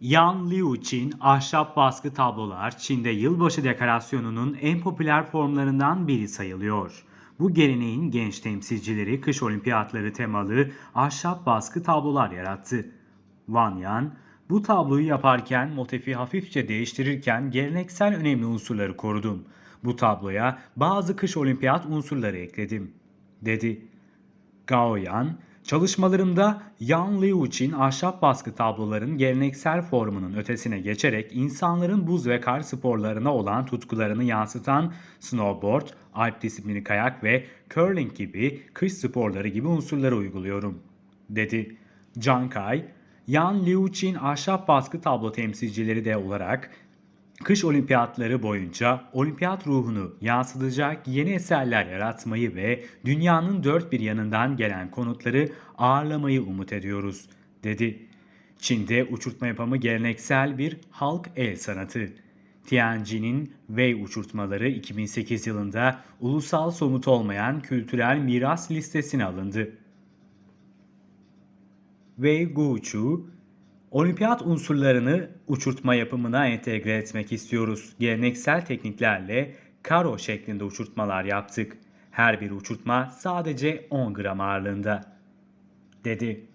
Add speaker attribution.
Speaker 1: Yan Liu için ahşap baskı tablolar Çin'de yılbaşı dekorasyonunun en popüler formlarından biri sayılıyor. Bu geleneğin genç temsilcileri kış olimpiyatları temalı ahşap baskı tablolar yarattı. Van Yan, bu tabloyu yaparken motifi hafifçe değiştirirken geleneksel önemli unsurları korudum. Bu tabloya bazı kış olimpiyat unsurları ekledim, dedi. Gao Yan, çalışmalarımda Yan Liu için ahşap baskı tabloların geleneksel formunun ötesine geçerek insanların buz ve kar sporlarına olan tutkularını yansıtan snowboard, alp disiplini kayak ve curling gibi kış sporları gibi unsurları uyguluyorum, dedi. Zhang Kai, Yan Liu için ahşap baskı tablo temsilcileri de olarak Kış olimpiyatları boyunca olimpiyat ruhunu yansıtacak yeni eserler yaratmayı ve dünyanın dört bir yanından gelen konutları ağırlamayı umut ediyoruz, dedi. Çin'de uçurtma yapımı geleneksel bir halk el sanatı. Tianjin'in Wei uçurtmaları 2008 yılında ulusal somut olmayan kültürel miras listesine alındı. Wei Guchu, Olimpiyat unsurlarını uçurtma yapımına entegre etmek istiyoruz. Geleneksel tekniklerle karo şeklinde uçurtmalar yaptık. Her bir uçurtma sadece 10 gram ağırlığında, dedi.